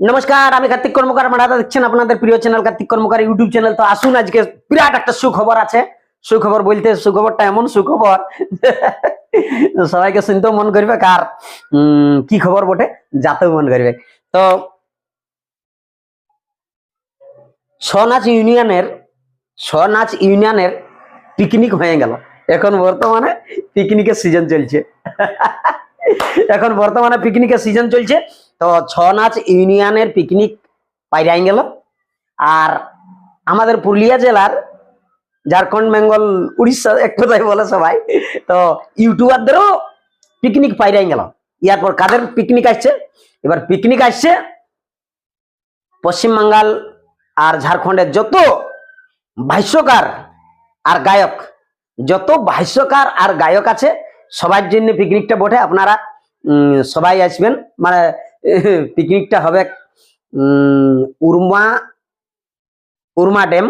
নমস্কার, আমি কার্তিক কর্মকার মারাদা দেখছেন আপনাদের প্রিয় channel Kartik Karmakar YouTube channel. তো আসুন আজকে, বিরাট একটা সুখবর আছে। সুখবর বলতে সুখবরটা এমন সুখবর সবাইকে শুনতেও মন করবে, কার? কি খবর বটে? যাতেও মন করবে। তো ছনাচ ইউনিয়নের ছনাচ ইউনিয়নের পিকনিক হয়ে গেল। এখন বর্তমানে পিকনিকের সিজন চলছে। এখন বর্তমানে পিকনিকের সিজন চলছে। তো ছ নাচ ইউনিয়নের পিকনিক পাইরাই গেল। আর আমাদের পুরুলিয়া জেলার ঝাড়খণ্ড, বেঙ্গল, উড়িষ্যা, এক কথাই বলে সবাই। তো ইউটিউবারদেরও পিকনিক পাইরাই গেল। ইয়ার পর কাদের পিকনিক আসছে? এবার পিকনিক আসছে পশ্চিমবাঙ্গাল আর ঝাড়খণ্ডের যত ভাষ্যকার আর গায়ক, যত ভাষ্যকার আর গায়ক আছে সবার জন্য পিকনিকটা বটে। আপনারা সবাই আসবেন। মানে পিকনিকটা হবে উরমা উরমা ড্যাম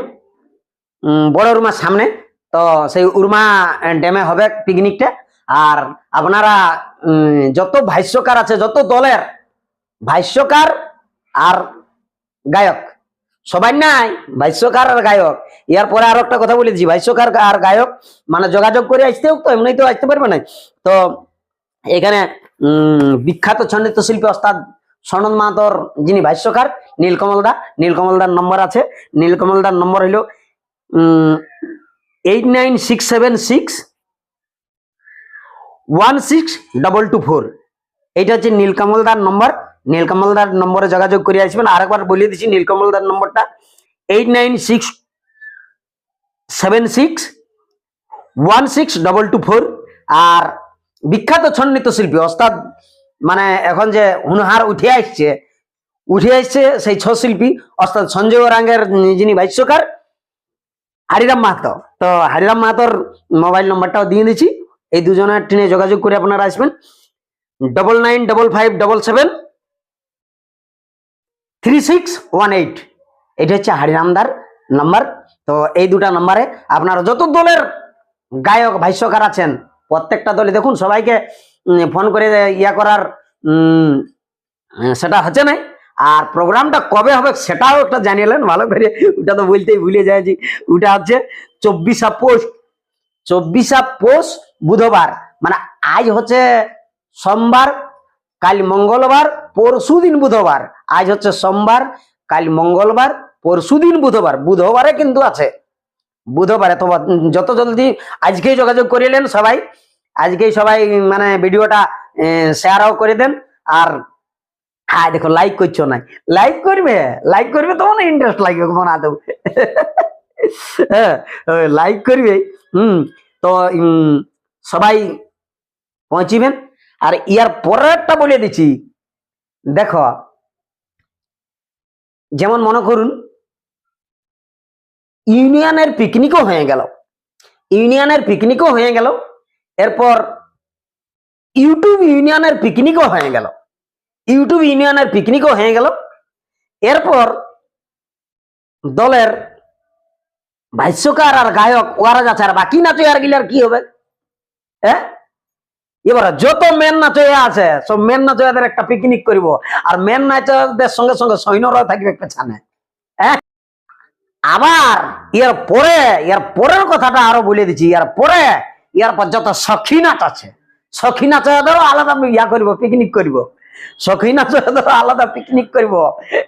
বড় উরমার সামনে। তো সেই উরমা ড্যামে হবে পিকনিকটা আর আপনারা যত ভাষ্যকার আছে, যত দলের ভাষ্যকার আর গায়ক সবাই নাই, ভাষ্যকার আর গায়ক। ইয়ার পরে আরও একটা কথা বলে দিচ্ছি ভাষ্যকার আর গায়ক মানে যোগাযোগ করে আসতে হোক তো, এমনি তো আসতে পারবে না। তো এখানে বিখ্যাত ছন্দিত শিল্পী ওস্তাদ সনদ মাহাতর যিনি ভাষ্যকার, নীলকমল দা, নীলকমল দার নম্বর আছে। নীলকমল দার নম্বর হইল eight nine six seven six one six double two four এইটা হচ্ছে নীলকমল দার নম্বর। নীলকমল দার নম্বরে যোগাযোগ করে আসবেন। আরেকবার বলে দিচ্ছি নীলকমল দার নম্বরটা eight nine six seven six one six double two four আর বিখ্যাত ছন্নিত শিল্পী ওস্তাদ মানে এখন যে হুনহার উঠে আসছে উঠে আসছে সেই ছ শিল্পী ওস্তাদ সঞ্জয় ওরাঙ্গের যিনি ভাষ্যকার, হারিরাম মাহাতো। তো হারিরাম মাহাতোর মোবাইল নম্বরটাও দিয়ে দিচ্ছি। এই দুজনের ট্রেনে যোগাযোগ করে আপনারা আসবেন। Double nine double five double seven three six one eight এটা হচ্ছে হারিরামদার নাম্বার। তো এই দুটা নাম্বারে আপনারা যত দলের গায়ক, ভাষ্যকার আছেন, প্রত্যেকটা দলে দেখুন, সবাইকে ফোন করে ইয়া করার সেটা হচ্ছে না আর প্রোগ্রামটা কবে হবে সেটাও একটা জানিয়েলেন ভালো করে ওটা তো বলতেই ভুলে যাচ্ছি ওটা হচ্ছে চব্বিশা পোস্ট চব্বিশা পোষ বুধবার মানে আজ হচ্ছে সোমবার কাল মঙ্গলবার, পরশু দিন বুধবার। আজ হচ্ছে সোমবার, কাল মঙ্গলবার, পরশু দিন বুধবার। বুধবারে কিন্তু আছে। বুধবারে তো যত জলদি আজকেই যোগাযোগ করিলেন সবাই, আজকেই সবাই মানে ভিডিওটা শেয়ারও করে দেন। আর হ্যাঁ দেখো লাইক করছ না লাইক করবে? লাইক করবে তো ইন্টারেস্ট লাগবে আদৌ হ্যাঁ লাইক করবে। হুম, তো সবাই পৌঁছিবেন। আর ইয়ার পরেরটা বলে দিচ্ছি। দেখো, যেমন মনে করুন, ইউনিয়নের পিকনিকও হয়ে গেল। ইউনিয়নের পিকনিকও হয়ে গেল। এরপর ইউটিউব ইউনিয়নের পিকনিকও হয়ে গেল। ইউটিউব ইউনিয়নের পিকনিকও হয়ে গেল। এরপর দলের ভাষ্যকার আর গায়ক ওরা যাচ্ছে আর বাকি নাচে আর গিলার কি হবে? হ্যাঁ? এবার যত মেন নাচয়া আছে, সব মেন নাচয়াদের একটা পিকনিক করিব। আর মেন নাচয়াদের সঙ্গে সঙ্গে সৈন্যরা থাকবে পেছনে। হ্যাঁ? আবার এর পরে, এর পরের কথাটা আরও বলে দিচ্ছি। এর পরে, এর পর যত সখী নাচ আছে, সখী নাচয়াদেরও আলাদা ইয়া করব পিকনিক করব। সখী নাচয়াদেরও আলাদা পিকনিক করব।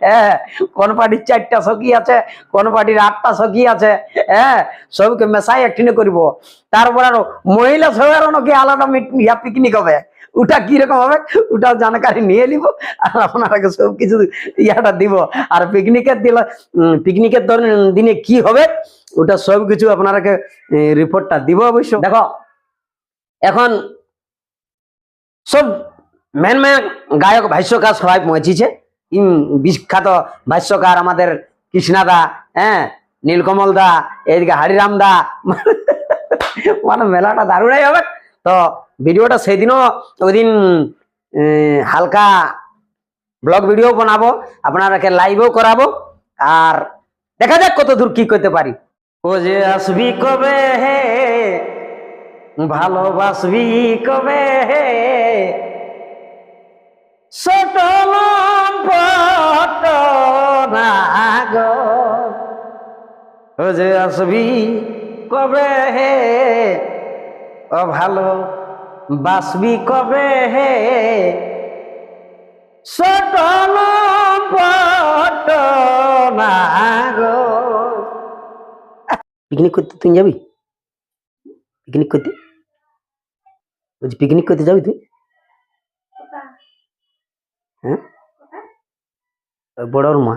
হ্যাঁ কোন পার্টির চারটা সখী আছে কোন পার্টির আটটা সখী আছে হ্যাঁ সবকে মেশাই একটিনে করব। তারপর আরও মহিলা সবার নাকি আলাদা ইয়া পিকনিক হবে। ওটা কীরকম হবে, ওটাও জানকারি নিয়ে নিব, আর আপনারাকে সব কিছু ইয়াটা দিব। আর পিকনিকের দিল পিকনিকের দিনে কি হবে, ওটা সব কিছু আপনারাকে রিপোর্টটা দিব অবশ্য। দেখো, এখন সব মেন মেন গায়ক ভাষ্যকার সবাই পৌঁছেছে। বিখ্যাত ভাষ্যকার আমাদের কৃষ্ণা দা হ্যাঁ নীলকমল দা এদিকে হারিরাম দা। মানে মেলাটা দারুণাই হবে তো ভিডিওটা সেদিনও ওই দিন হালকা ব্লগ ভিডিও বানাবো আপনারাকে লাইভও করাবো। আর দেখা যাক কত দূর কি করতে পারি। ও যে আসবি কবে হে? ভালোবাসবি কবে হে? ছোট যে আসবি, কবে হে? ও ভালো, বাসবি কবে হে? ছোট পিকনিক করতে তুই যাবি? পিকনিক করতে? বলছি পিকনিক করতে যাবি তুই? হ্যাঁ? বড়র মা